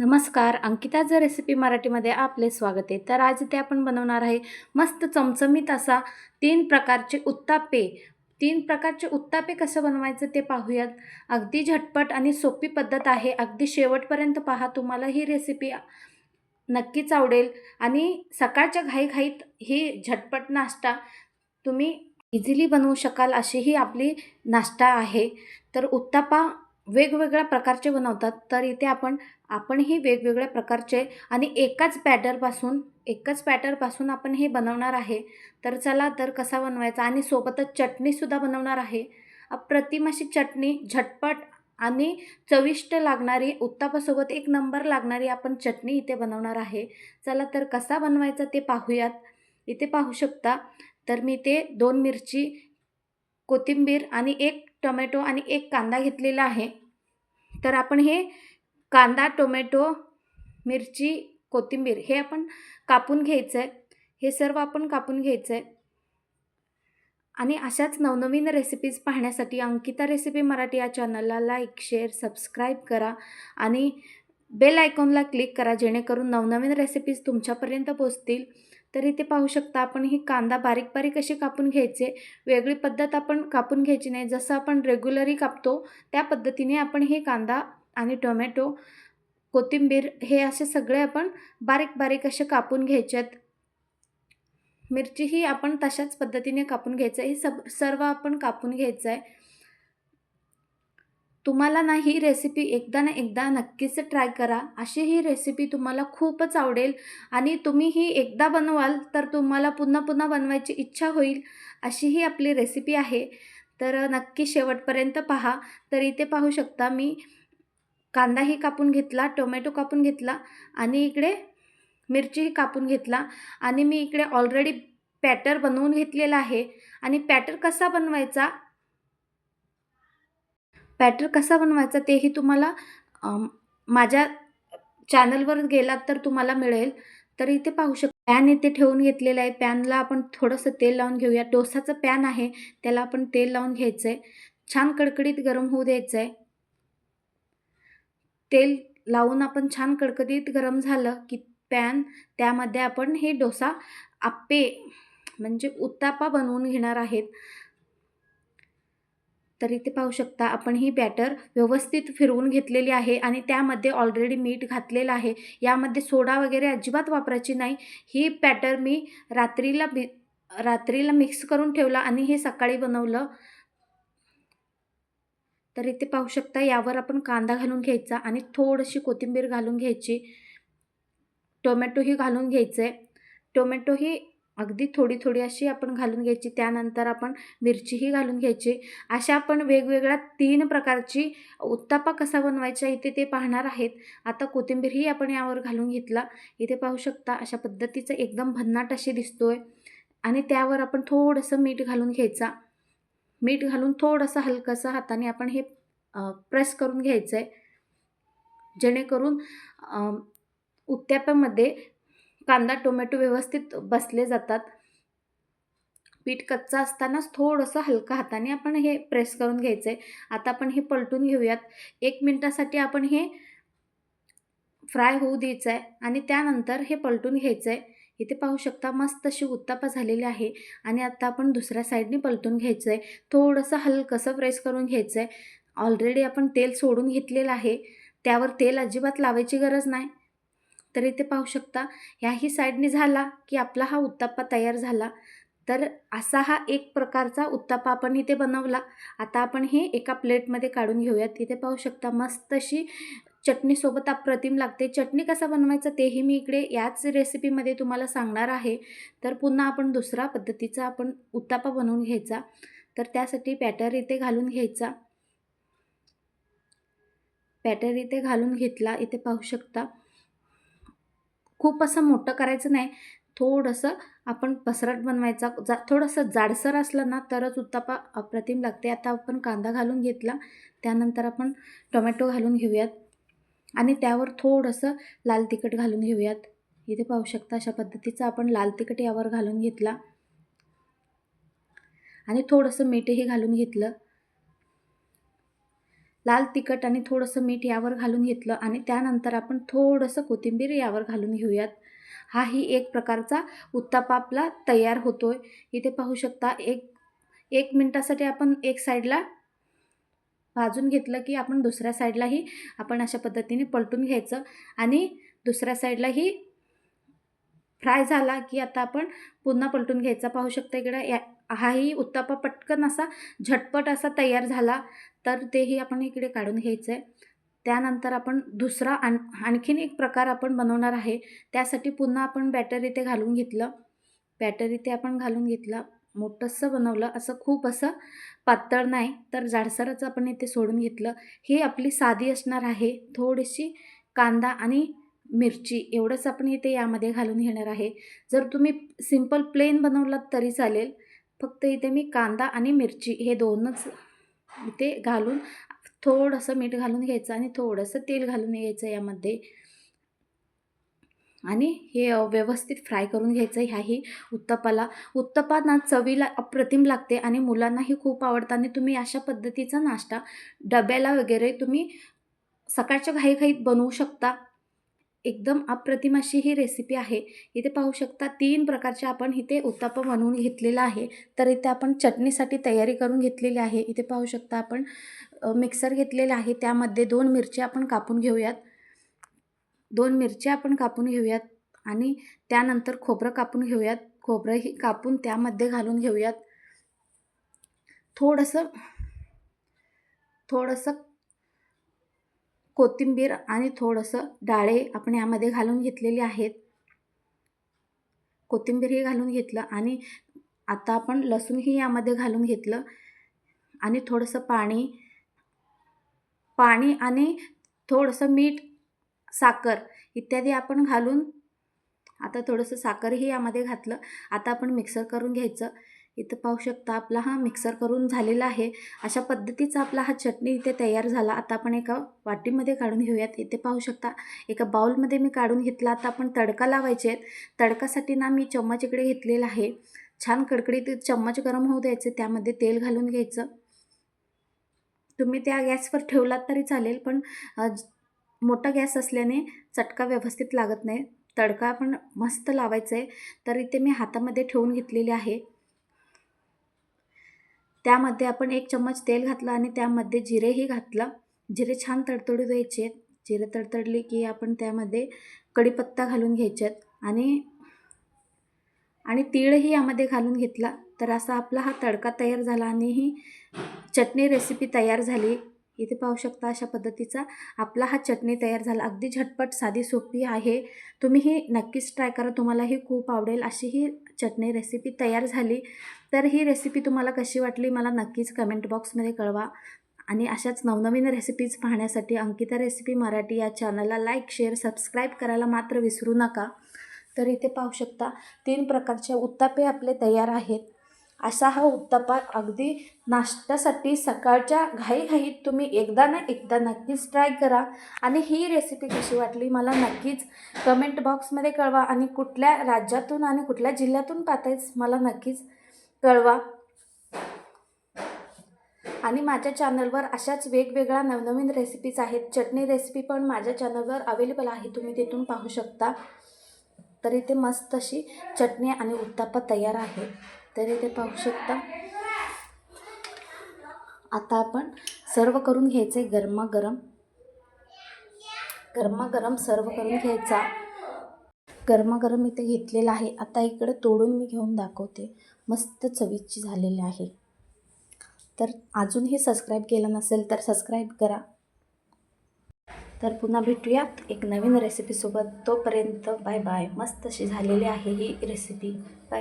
नमस्कार अंकिताचं रेसिपी मराठीमध्ये आपले स्वागत आहे. तर आज इथे आपण बनवणार आहे मस्त चमचमीत असा तीन प्रकारचे उत्तापे. तीन प्रकारचे उत्तापे कसं बनवायचं ते पाहूयात. अगदी झटपट आणि सोपी पद्धत आहे. अगदी शेवटपर्यंत पहा तुम्हाला ही रेसिपी नक्कीच आवडेल. आणि सकाळच्या घाईघाईत ही झटपट नाश्ता तुम्ही इझिली बनवू शकाल अशी ही आपली नाश्ता आहे. तर उत्तापा वेगवेगळ्या प्रकारचे बनवतात तर इथे आपण आपणही वेगवेगळ्या प्रकारचे आणि एकाच पॅटरपासून एकाच पॅटरपासून आपण हे बनवणार आहे. तर चला तर कसा बनवायचा? आणि सोबतच चटणीसुद्धा बनवणार आहे. अप्रतिम अशी चटणी झटपट आणि चविष्ट लागणारी उत्तापासोबत एक नंबर लागणारी आपण चटणी इथे बनवणार आहे. चला तर कसा बनवायचा ते पाहूयात. इथे पाहू शकता तर मी ते दोन मिरची कोथिंबीर आणि एक टोमॅटो आणि एक कांदा घेतलेला आहे. तर आपण हे कांदा टोमॅटो मिरची कोथिंबीर हे आपण कापून घ्यायचं आहे हे सर्व आपण कापून घ्यायचं आहे आणि अशाच नवनवीन रेसिपीज पाहण्यासाठी अंकिता रेसिपी मराठी या चॅनलला लाईक शेअर सबस्क्राईब करा आणि बेल आयकॉनला क्लिक करा जेणेकरून नवनवीन रेसिपीज तुमच्यापर्यंत पोचतील तर इथे पाहू शकता आपण ही कांदा बारीक बारीक असे कापून घ्यायचे. वेगळी पद्धत आपण कापून घ्यायची नाही. जसं आपण रेग्युलरी कापतो त्या पद्धतीने आपण हे कांदा आणि टोमॅटो कोथिंबीर हे असे सगळे आपण बारीक बारीक असे कापून घ्यायच्यात मिरचीही आपण तशाच पद्धतीने कापून घ्यायचं हे सब सर्व आपण कापून घ्यायचं आहे. तुम्हाला ना ही रेसिपी एकदा ना एकदा नक्कीच ट्राय करा. अशी ही रेसिपी तुम्हाला खूपच आवडेल आणि तुम्ही ही एकदा बनवाल तर तुम्हाला पुन्हा पुन्हा बनवायची इच्छा होईल. अशी ही आपली रेसिपी आहे. तर नक्की शेवटपर्यंत पहा. तर इथे पाहू शकता मी कांदाही कापून घेतला टोमॅटो कापून घेतला आणि इकडे मिरचीही कापून घेतला आणि मी इकडे ऑलरेडी पॅटर बनवून घेतलेला आहे. आणि पॅटर कसा बनवायचा? पॅटर कसा बनवायचा तेही तुम्हाला माझ्या चॅनलवर गेलात तर तुम्हाला मिळेल. तर इथे पाहू शकतो पॅन इथे ठेवून घेतलेलं आहे. पॅनला आपण थोडंसं तेल लावून घेऊया. डोसाचं पॅन आहे. त्याला आपण तेल लावून घ्यायचं आहे छान कडकडीत गरम होऊ द्यायचं आहे तेल लावून आपण छान कडकडीत गरम झालं की पॅन त्यामध्ये आपण हे डोसा आप्पे म्हणजे उत्तापा बनवून घेणार आहेत. तर इथे पाहू शकता. आपण ही बॅटर व्यवस्थित फिरवून घेतलेली आहे आणि त्यामध्ये ऑलरेडी मीठ घातलेलं आहे. यामध्ये सोडा वगैरे अजिबात वापरायची नाही. ही बॅटर मी रात्रीला बी रात्रीला मिक्स करून ठेवला आणि हे सकाळी बनवलं. तर इथे पाहू शकता. यावर आपण कांदा घालून घ्यायचा आणि थोडीशी कोथिंबीर घालून घ्यायची. टोमॅटोही घालून घ्यायचं. आहे टोमॅटोही अगदी थोडी थोडी अशी आपण घालून घ्यायची त्यानंतर आपण मिरचीही घालून घ्यायची. अशा आपण वेगवेगळ्या तीन प्रकारची उत्तापा कसा बनवायचा इथे ते पाहणार आहेत. आता कोथिंबीरही आपण यावर घालून घेतला. इथे पाहू शकता अशा पद्धतीचं एकदम भन्नाट अशी दिसतोय. आणि त्यावर आपण थोडंसं मीठ घालून घ्यायचा. मीठ घालून थोडंसं हलकंसं हाताने आपण हे प्रेस करून घ्यायचं आहे जेणेकरून उत्त्यापामध्ये कांदा टोमॅटो व्यवस्थित बसले जातात. पीठ कच्चा असतानाच थोडंसं हलका हाताने आपण हे प्रेस करून घ्यायचं आहे आता आपण हे पलटून घेऊयात. एक मिनटासाठी आपण हे फ्राय होऊ द्यायचं आहे आणि त्यानंतर हे पलटून घ्यायचं आहे इथे पाहू शकता मस्त अशी उत्तापा झालेली आहे आणि आता आपण दुसऱ्या साईडने पलटून घ्यायचं आहे थोडंसं हलकंसं प्रेस करून घ्यायचं आहे ऑलरेडी आपण तेल सोडून घेतलेलं आहे. त्यावर तेल अजिबात लावायची गरज नाही. तर इथे पाहू शकता ह्याही साईडने झाला की आपला हा उत्ताप्पा तयार झाला. तर असा हा एक प्रकारचा उत्ताप्पा आपण इथे बनवला. आता आपण हे एका प्लेटमध्ये काढून घेऊयात. इथे पाहू शकता मस्त अशी चटणीसोबत अप्रतिम लागते. चटणी कसा बनवायचा तेही मी इकडे याच रेसिपीमध्ये तुम्हाला सांगणार आहे. तर पुन्हा आपण दुसरा पद्धतीचा आपण उत्तापा बनवून घ्यायचा. तर त्यासाठी पॅटर इथे घालून घ्यायचा. पॅटर इथे घालून घेतला. इथे पाहू शकता. खूप असं मोठं करायचं नाही. थोडंसं आपण पसरट बनवायचा जा थोडंसं जाडसर असलं ना तरच उत्तापा अप्रतिम लागते. आता आपण कांदा घालून घेतला त्यानंतर आपण टोमॅटो घालून घेऊयात. आणि त्यावर थोडंसं लाल तिखट घालून घेऊयात. इथे पाहू शकता अशा पद्धतीचं आपण लाल तिखट यावर घालून घेतला. आणि थोडंसं मीठही घालून घेतलं. लाल तिखट आणि थोडंसं मीठ यावर घालून घेतलं आणि त्यानंतर आपण थोडंसं कोथिंबीर यावर घालून घेऊयात. हाही एक प्रकारचा उत्तापा आपला तयार होतो आहे इथे पाहू शकता एक एक मिनटासाठी आपण एक साईडला भाजून घेतलं की आपण दुसऱ्या साईडलाही आपण अशा पद्धतीने पलटून घ्यायचं आणि दुसऱ्या साईडलाही फ्राय झाला की आता आपण पुन्हा पलटून घ्यायचा. पाहू शकता इकडे या हाही उत्तापा पटकन असा झटपट असा तयार झाला. तर तेही आपण इकडे काढून घ्यायचं आहे त्यानंतर आपण दुसरा आण आणखीन एक प्रकार आपण बनवणार आहे. त्यासाठी पुन्हा आपण बॅटर इथे घालून घेतलं. बॅटर इथे आपण घालून घेतलं. मोठंसं बनवलं. असं खूप असं पातळ नाही तर जाडसरच आपण इथे सोडून घेतलं. ही आपली साधी असणार आहे. थोडीशी कांदा आणि मिरची एवढंच आपण इथे यामध्ये घालून घेणार आहे. जर तुम्ही सिंपल प्लेन बनवलात तरी चालेल. फक्त इथे मी कांदा आणि मिरची हे दोनच ते घालून थोडंसं मीठ घालून घ्यायचं आणि थोडंसं तेल घालून घ्यायचं यामध्ये. आणि हे व्यवस्थित फ्राय करून घ्यायचं ह्याही उत्तपाला. उत्तपा ना चवीला अप्रतिम लागते आणि मुलांनाही खूप आवडतं आणि तुम्ही अशा पद्धतीचा नाश्ता डब्याला वगैरे तुम्ही सकाळच्या घाईघाईत बनवू शकता. एकदम अप्रतिम अशी ही रेसिपी आहे. इथे पाहू शकता तीन प्रकारचे आपण इथे उत्तापा बनवून घेतलेला आहे. तर इथे आपण चटणीसाठी तयारी करून घेतलेली आहे. इथे पाहू शकता आपण मिक्सर घेतलेला आहे. त्यामध्ये दोन मिरच्या आपण कापून घेऊयात. दोन मिरच्या आपण कापून घेऊयात आणि त्यानंतर खोबरं कापून घेऊयात. खोबरंही कापून त्यामध्ये घालून घेऊयात. थोडंसं थोडंसं कोथिंबीर आणि थोडंसं डाळे आपण यामध्ये घालून घेतलेली आहेत. कोथिंबीरही घालून घेतलं आणि आता आपण लसूणही यामध्ये घालून घेतलं. आणि थोडंसं पाणी पाणी आणि थोडंसं मीठ साखर इत्यादी आपण घालून आता थोडंसं साखरही यामध्ये घातलं. आता आपण मिक्सर करून घ्यायचं. इथं पाहू शकता आपला हा मिक्सर करून झालेला आहे. अशा पद्धतीचा आपला हा चटणी इथे तयार झाला. आता आपण एका वाटीमध्ये काढून घेऊयात. इथे पाहू शकता एका बाउलमध्ये मी काढून घेतला. आता आपण तडका लावायचे आहेत. तडकासाठी ना मी चम्मच इकडे घेतलेला आहे. छान कडकडीत चम्मच गरम होऊ द्यायचे. त्यामध्ये तेल घालून घ्यायचं. तुम्ही त्या गॅसवर ठेवलात तरी चालेल पण मोठा गॅस असल्याने चटका व्यवस्थित लागत नाही. तडका आपण मस्त लावायचा आहे तर इथे मी हातामध्ये ठेवून घेतलेले आहे. त्यामध्ये आपण एक चम्मच तेल घातलं आणि त्यामध्ये जिरेही घातलं. जिरे छान तडतडू द्यायचे. आहेत जिरे तडतडले की आपण त्यामध्ये कढीपत्ता घालून घ्यायच्यात. आणि आणि तीळही यामध्ये घालून घेतला. तर असा आपला हा तडका तयार झाला आणि ही चटणी रेसिपी तयार झाली. इथे पाहू शकता अशा पद्धतीचा आपला हा चटणी तयार झाला. अगदी झटपट साधी सोपी आहे. तुम्ही ही नक्कीच ट्राय करा. तुम्हालाही खूप आवडेल. अशी ही चटणी रेसिपी तयार झाली. तर ही रेसिपी तुम्हाला कशी वाटली मला नक्कीच कमेंट बॉक्समध्ये कळवा. आणि अशाच नवनवीन रेसिपीज पाहण्यासाठी अंकिता रेसिपी मराठी या चॅनलला लाईक शेअर सबस्क्राईब करायला मात्र विसरू नका. तर इथे पाहू शकता तीन प्रकारचे उत्तापे आपले तयार आहेत. असा हा उत्तापा अगदी नाश्त्यासाठी सकाळच्या घाईघाईत तुम्ही एकदा ना एकदा नक्कीच ट्राय करा. आणि ही रेसिपी कशी वाटली मला नक्कीच कमेंट बॉक्समध्ये कळवा आणि कुठल्या राज्यातून आणि कुठल्या जिल्ह्यातून पाहतायच मला नक्कीच कळवा. आणि माझ्या चॅनलवर अशाच वेगवेगळ्या नवनवीन रेसिपीज आहेत. चटणी रेसिपी पण माझ्या चॅनलवर अवेलेबल आहे. तुम्ही तिथून पाहू शकता. तर इथे मस्त अशी चटणी आणि उत्तापा तयार आहे. तर इथे पाहू शकता. आता आपण सर्व करून घ्यायचे गरमागरम. गरमागरम सर्व करून घ्यायचा. गरमागरम इथे घेतलेला आहे. आता इकडे तोडून मी घेऊन दाखवते. मस्त चवीची झालेली आहे. तर अजूनही सबस्क्राईब केलं नसेल तर सबस्क्राईब करा. तर पुन्हा भेटूयात एक नवीन रेसिपीसोबत तोपर्यंत बाय बाय मस्त अशी झालेली आहे ही रेसिपी बाय